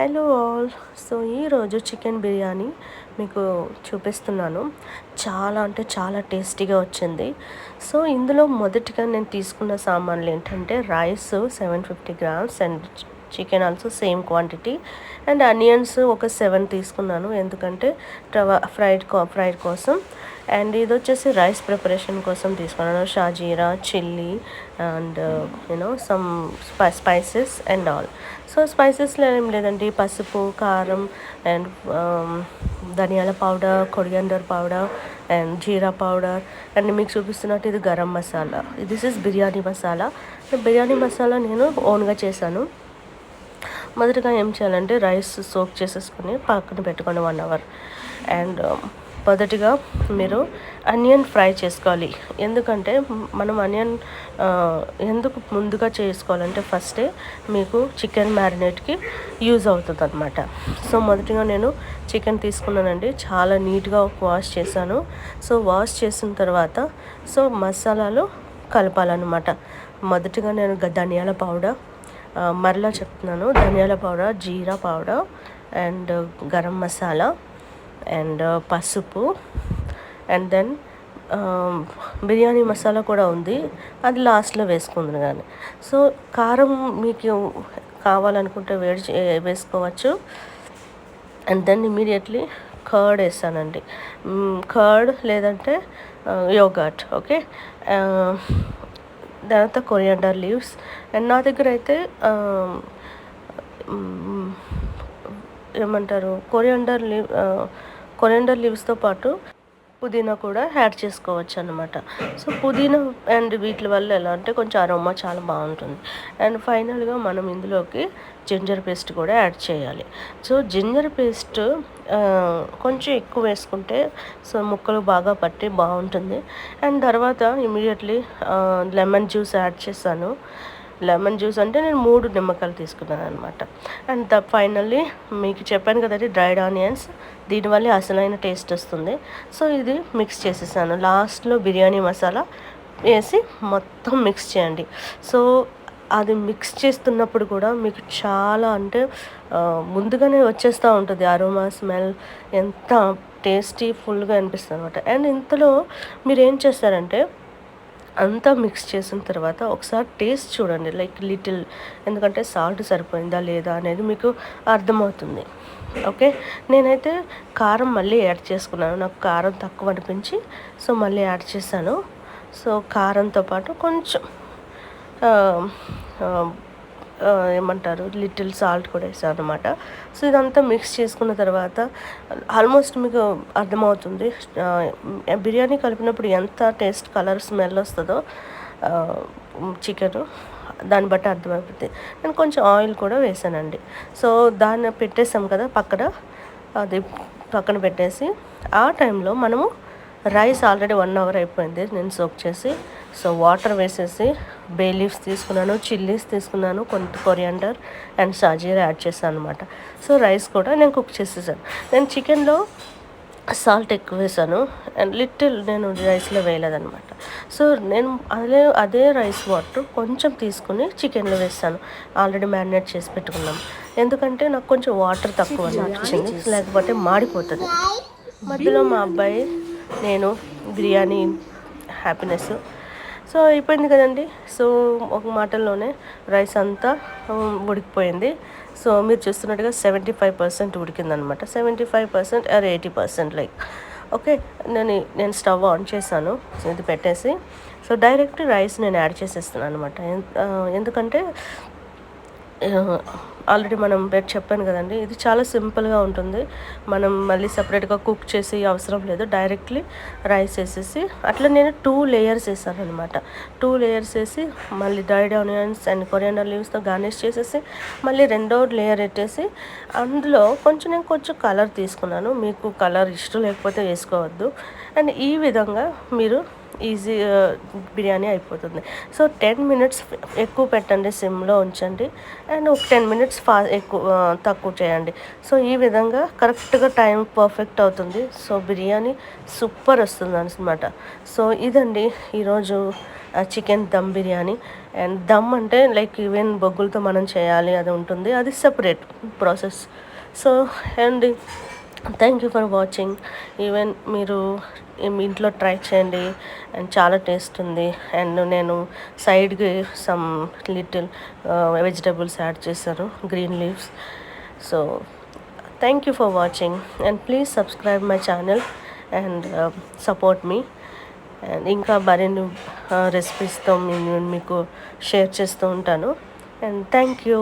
Hello all. So ఈరోజు chicken biryani మీకు చూపిస్తున్నాను. చాలా అంటే చాలా టేస్టీగా వచ్చింది. సో ఇందులో మొదటిగా నేను తీసుకున్న సామాన్లు ఏంటంటే rice seven fifty grams and chicken also same quantity. And onions ఒక సెవెన్ తీసుకున్నాను. ఎందుకంటే ఫ్రైడ్ ఫ్రైడ్ కోసం. అండ్ ఇది వచ్చేసి రైస్ ప్రిపరేషన్ కోసం తీసుకున్నాను. షాజీరా chilli and you know some spices and all so స్పైసెస్లో ఏం లేదండి. పసుపు కారం అండ్ um, ధనియాల powder coriander powder and jeera powder and మీకు చూపిస్తున్నట్టు ఇది garam masala. This is biryani masala. Biryani masala నేను ఓన్గా చేశాను. మొదటగా ఏం చేయాలంటే రైస్ సోక్ చేసేసుకుని పక్కన పెట్టుకోండి వన్ అవర్. అండ్ um, మొదటిగా మీరు అనియన్ ఫ్రై చేసుకోవాలి. ఎందుకంటే మనం అనియన్ ఎందుకు ముందుగా చేసుకోవాలంటే ఫస్టే మీకు చికెన్ మ్యారినేట్కి యూజ్ అవుతుంది అనమాట సో మొదటిగా నేను చికెన్ తీసుకున్నానండి. చాలా నీట్గా వాష్ చేశాను. సో వాష్ చేసిన తర్వాత సో మసాలాలు కలపాలన్నమాట. మొదటిగా నేను ధనియాల పౌడర్ మరలా చెప్తున్నాను. ధనియాల powder jeera powder and garam masala and పసుపు అండ్ దెన్ బిర్యానీ మసాలా కూడా ఉంది. అది లాస్ట్లో వేసుకుంది కానీ సో కారం మీకు కావాలనుకుంటే వేడి వేసుకోవచ్చు. అండ్ దెన్ ఇమీడియట్లీ కర్డ్ వేస్తానండి. కర్డ్ లేదంటే యోగట్ ఓకే? తర్వాత కొరియాండర్ లీవ్స్ అండ్ నా దగ్గర అయితే um, um, ఏమంటారు కొరియాండర్ లీవ్ కొరియాండర్ లీవ్స్తో పాటు పుదీనా కూడా యాడ్ చేసుకోవచ్చు అనమాట సో పుదీనా అండ్ వీటి వల్ల ఎలా అంటే కొంచెం అరోమా చాలా బాగుంటుంది. అండ్ ఫైనల్గా మనం ఇందులోకి జింజర్ పేస్ట్ కూడా యాడ్ చేయాలి. సో జింజర్ పేస్ట్ కొంచెం ఎక్కువ వేసుకుంటే సో ముక్కలు బాగా పట్టి బాగుంటుంది. అండ్ తర్వాత ఇమీడియట్లీ లెమన్ జ్యూస్ యాడ్ చేశాను. లెమన్ జ్యూస్ అంటే నేను మూడు నిమ్మకాయలు తీసుకున్నాను అనమాట అండ్ ఫైనల్లీ మీకు చెప్పాను కదండి డ్రైడ్ ఆనియన్స్ దీనివల్ల అసలైన టేస్ట్ వస్తుంది. సో ఇది మిక్స్ చేసేసాను. లాస్ట్లో బిర్యానీ మసాలా వేసి మొత్తం మిక్స్ చేయండి. సో అది మిక్స్ చేస్తున్నప్పుడు కూడా మీకు చాలా అంటే ముందుగానే వచ్చేస్తూ ఉంటుంది అరోమా స్మెల్ ఎంత టేస్టీ ఫుల్గా అనిపిస్తుంది అనమాట అండ్ ఇంతలో మీరు ఏం చేస్తారంటే అంతా మిక్స్ చేసిన తర్వాత ఒకసారి టేస్ట్ చూడండి లైక్ లిటిల్ ఎందుకంటే సాల్ట్ సరిపోయిందా లేదా అనేది మీకు అర్థమవుతుంది. ఓకే నేనైతే కారం మళ్ళీ యాడ్ చేసుకున్నాను. నాకు కారం తక్కువ అనిపించి సో మళ్ళీ యాడ్ చేశాను. సో కారంతో పాటు కొంచెం ఏమంటారు లిటిల్ సాల్ట్ కూడా వేసాను అనమాట సో ఇదంతా మిక్స్ చేసుకున్న తర్వాత ఆల్మోస్ట్ మీకు అర్థమవుతుంది బిర్యానీ కలిపినప్పుడు ఎంత టేస్ట్ కలర్ స్మెల్ వస్తుందో చికెన్ దాన్ని బట్టి అర్థమైపోతుంది నేను కొంచెం ఆయిల్ కూడా వేసానండి. సో దాన్ని పెట్టేసాం కదా పక్కన అది పక్కన పెట్టేసి ఆ టైంలో మనము రైస్ ఆల్రెడీ వన్ అవర్ అయిపోయింది నేను సోక్ చేసి సో వాటర్ వేసేసి బే లీవ్స్ తీసుకున్నాను చిల్లీస్ తీసుకున్నాను కొంత కొరియాండర్ అండ్ సాజీరా యాడ్ చేశాను అనమాట సో రైస్ కూడా నేను కుక్ చేసేసాను. నేను చికెన్లో సాల్ట్ ఎక్కువ వేసాను అండ్ లిటిల్ నేను రైస్లో వేయలేదనమాట సో నేను అదే అదే రైస్ వాటర్ కొంచెం తీసుకుని చికెన్లో వేస్తాను. ఆల్రెడీ మ్యారినేట్ చేసి పెట్టుకున్నాం ఎందుకంటే నాకు కొంచెం వాటర్ తక్కువ అనిపించింది. లేకపోతే మాడిపోతుంది. మధ్యలో మా అబ్బాయి నేను బిర్యానీ హ్యాపీనెస్ సో అయిపోయింది కదండి. సో ఒక మాటల్లోనే రైస్ అంతా ఉడికిపోయింది. సో మీరు చూస్తున్నట్టుగా seventy five percent ఉడికిందనమాట. Seventy five percent or eighty percent like okay నేను నేను స్టవ్ ఆన్ చేశాను. ఇది పెట్టేసి. సో డైరెక్ట్ రైస్ నేను యాడ్ చేసేస్తున్నాను అనమాట ఎందుకంటే ఆల్రెడీ మనం బెడ్ చెప్పాను కదండి ఇది చాలా సింపుల్గా ఉంటుంది. మనం మళ్ళీ సపరేట్గా కుక్ చేసి అవసరం లేదు. డైరెక్ట్లీ రైస్ వేసేసి అట్లా నేను టూ లేయర్స్ వేసాను అనమాట టూ లేయర్స్ వేసి మళ్ళీ డ్రైడ్ ఆనియన్స్ అండ్ కొరియాండర్ లీవ్స్తో గార్నిష్ చేసేసి మళ్ళీ రెండో లేయర్ పెట్టేసి అందులో కొంచెం నేను కొంచెం కలర్ తీసుకున్నాను. మీకు కలర్ ఇష్టం లేకపోతే వేసుకోవద్దు. అండ్ ఈ విధంగా మీరు ఈజీ బిర్యానీ అయిపోతుంది. సో టెన్ మినిట్స్ ఎక్కువ పెట్టండి సిమ్లో ఉంచండి. అండ్ ఒక టెన్ మినిట్స్ ఫా ఎక్కువ తక్కువ చేయండి. సో ఈ విధంగా కరెక్ట్గా టైం పర్ఫెక్ట్ అవుతుంది. సో బిర్యానీ సూపర్ వస్తుంది అనమాట సో ఇదండి ఈరోజు చికెన్ దమ్ బిర్యానీ. అండ్ దమ్ అంటే లైక్ ఈవెన్ బొగ్గులతో మనం చేయాలి అది ఉంటుంది. అది separate process. So and thank you for watching even మీరు మీ ఇంట్లో ట్రై చేయండి. అండ్ చాలా టేస్ట్ ఉంది. అండ్ నేను సైడ్కి సమ్ లిటిల్ వెజిటబుల్స్ యాడ్ చేశాను. Green leaves so thank you for watching and please subscribe my channel and support me and ఇంకా మరిన్ని రెసిపీస్తో నేను మీకు షేర్ చేస్తూ ఉంటాను. And thank you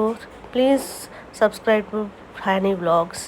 please subscribe Hani vlogs